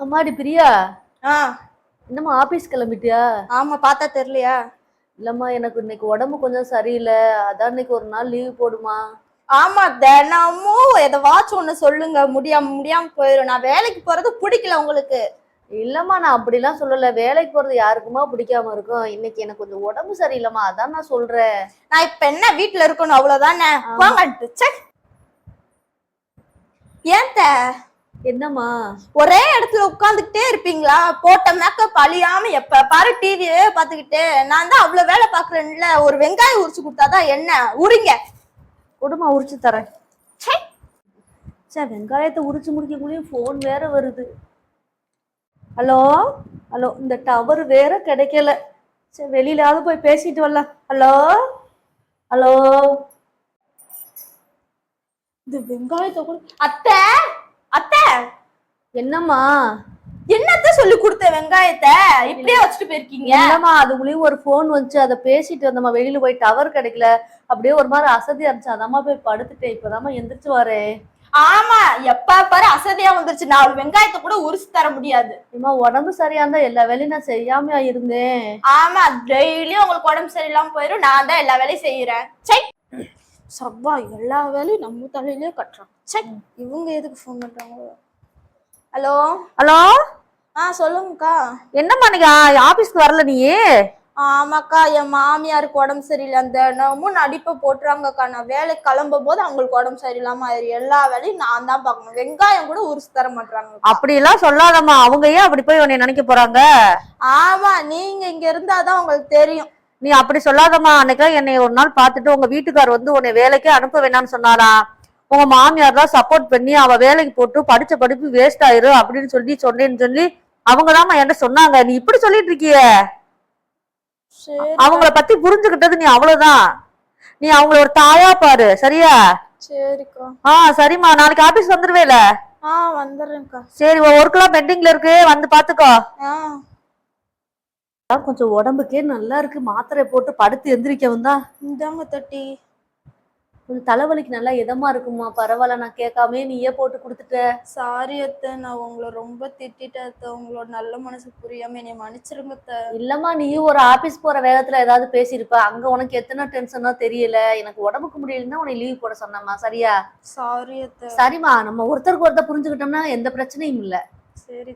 அம்மாடி பிரியா? ஆ. என்னம்மா ஆபீஸ் கிளம்பிட்டியா? ஆமா பார்த்தா தெரியலையா? இல்லம்மா எனக்கு இன்னைக்கு உடம்பு கொஞ்சம் சரியில்லை. அதான் இன்னைக்கு ஒரு நாள் லீவ் போடுமா? ஆமா தினமும் எதவாச்சும் ஒண்ணு சொல்லுங்க. முடியாம முடியாம போயிடும் நான் வேலைக்கு போறது பிடிக்கல உங்களுக்கு. இல்லம்மா நான் அப்படிலாம் சொல்லல. வேலைக்கு போறது யாருக்குமா பிடிக்காம இருக்கும்? இன்னைக்கு எனக்கு கொஞ்சம் உடம்பு சரியில்லைம்மா. அதான் நான் சொல்றேன். நான் இப்ப என்ன வீட்டுல இருக்கணும்? அவ்வளவுதானே? போங்க ஏன்? என்னம்மா? ஒரே இடத்துல உட்காந்துக்கிட்டே இருப்பீங்களா? போட்ட மேக்கப் அழியாம எப்ப பாரு டிவியே பாத்துக்கிட்டு நான் தான் அவ்வளவு வேலை பாக்குறேன்ல ஒரு வெங்காயம் உரிச்சு கொடுத்தாதான் என்ன? உரிங்க. கொடுமா உரிச்சு தரேன். ச்சே. சே வெங்காயத்தை உரிச்சு முடிக்கக்குள்ளேயும் ஃபோன் வேற வருது. ஹலோ? ஹலோ இந்த டவர் வேற கிடைக்கல. சரி வெளியிலாவது போய் பேசிட்டு வரலாம். ஹலோ? ஹலோ? இந்த வெங்காயத்தை கூட அத்தை! என்னம்மா? என்னத்த சொல்லி கொடுத்த வெங்காயத்தை? இப்படியே வச்சுட்டு போயிருக்கீங்க. என்னம்மா அதுக்குள்ளேயும் ஒரு ஃபோன் வந்துச்சு. அதை பேசிட்டு வந்தம்மா வெளியில போய் டவர் கிடைக்கல. அப்படியே ஒரு மாதிரி அசதியா இருந்துச்சு. அதாம்மா போய் படுத்துட்டேன். இப்பதாம்மா எந்திரிச்சு வரேன் ஆமா எப்ப பாரு அசதியா வந்துருச்சு. நான் ஒரு வெங்காயத்தை கூட உரிச்சு தர முடியாது. அம்மா உடம்பு சரியா இருந்தா எல்லா வேலையும் நான் செய்யாம இருந்தேன். ஆமா டெய்லியும் உங்களுக்கு உடம்பு சரியில்லாம போயிடும் நான் தான் எல்லா வேலையும் செய்யறேன். சை சவ்வா எல்லா வேலையும் நம்ம தலையிலே கட்டுறோம் சை இவங்க எதுக்கு ஃபோன் பண்றாங்க ஹலோ? ஹலோ? ஆ சொல்லுங்கக்கா. என்னம்மா நீங்க ஆபீஸ்க்கு வரல நீ? ஆமாக்கா என் மாமியாருக்கு உடம்பு சரியில்லை. அந்த தினமும் நடிப்பை போட்டுறாங்கக்கா. நான் வேலைக்கு கிளம்பும் போது அவங்களுக்கு உடம்பு சரியில்லாம ஆயிரும் எல்லா வேலையும் நான் தான் பார்க்கணும். வெங்காயம் கூட உரிச்சு தர மாட்டாங்க அப்படி எல்லாம் சொல்லாதம்மா. அவங்க ஏன் அப்படி போய் உன்னை நினைக்க போறாங்க? ஆமா நீங்க இங்க இருந்தாதான் உங்களுக்கு தெரியும். நீ அப்படி சொல்லாதம்மா. அன்னைக்கெல்லாம் என்னை ஒரு நாள் பார்த்துட்டு உங்க வீட்டுக்கார் வந்து உன்னை வேலைக்கே அனுப்ப வேணாம்னு சொன்னாராம். உங்க மாமியார் தான் சப்போர்ட் பண்ணி அவ வேலைக்கு போட்டு படிச்ச படிப்பு வேஸ்ட் ஆயிரும் அப்படின்னு சொல்லி சொன்னேன்னு சொல்லி அவங்க தான் என்கிட்ட சொன்னாங்க. நீ இப்படி சொல்லிட்டு இருக்கிய. சரி அவங்கள பத்தி புரிஞ்சுக்கிட்டது நீ அவ்வளவுதான். நீ அவங்கள ஒரு தாயா பாரு. சரியா? ஆ சரிம்மா. நாளைக்கு ஆபீஸ் வந்துருவேல? சரி ஒர்க்கெல்லாம் பெண்டிங்ல இருக்கு. வந்து பாத்துக்கோ. கொஞ்சம் உடம்புக்கே நல்லா இருக்கு. மாத்திரை போட்டு படுத்து எந்திரிக்க வந்தா இந்தாங்க தட்டி. கொஞ்சம் தலைவலிக்கு நல்லா இதமா இருக்குமா? பரவாயில்ல நான் கேட்காம நீயே போட்டு கொடுத்துட்ட. சாரி அத்தை நான் உங்களை ரொம்ப திட்டிட்டேன் அத்தை. உங்களோட நல்ல மனசு புரியாம என்னை மன்னிச்சிருங்க அத்தை. இல்லம்மா நீயும் ஒரு ஆபீஸ் போற வேகத்துல ஏதாவது பேசியிருப்ப. அங்க உனக்கு எத்தனை டென்ஷனோ தெரியல. எனக்கு உடம்புக்கு முடியலன்னா உனக்கு லீவ் போட சொன்னம்மா. சரியா? சாரி அத்தை. சரிம்மா நம்ம ஒருத்தருக்கு ஒருத்தர் புரிஞ்சுக்கிட்டோம்னா எந்த பிரச்சனையும் இல்ல. சரி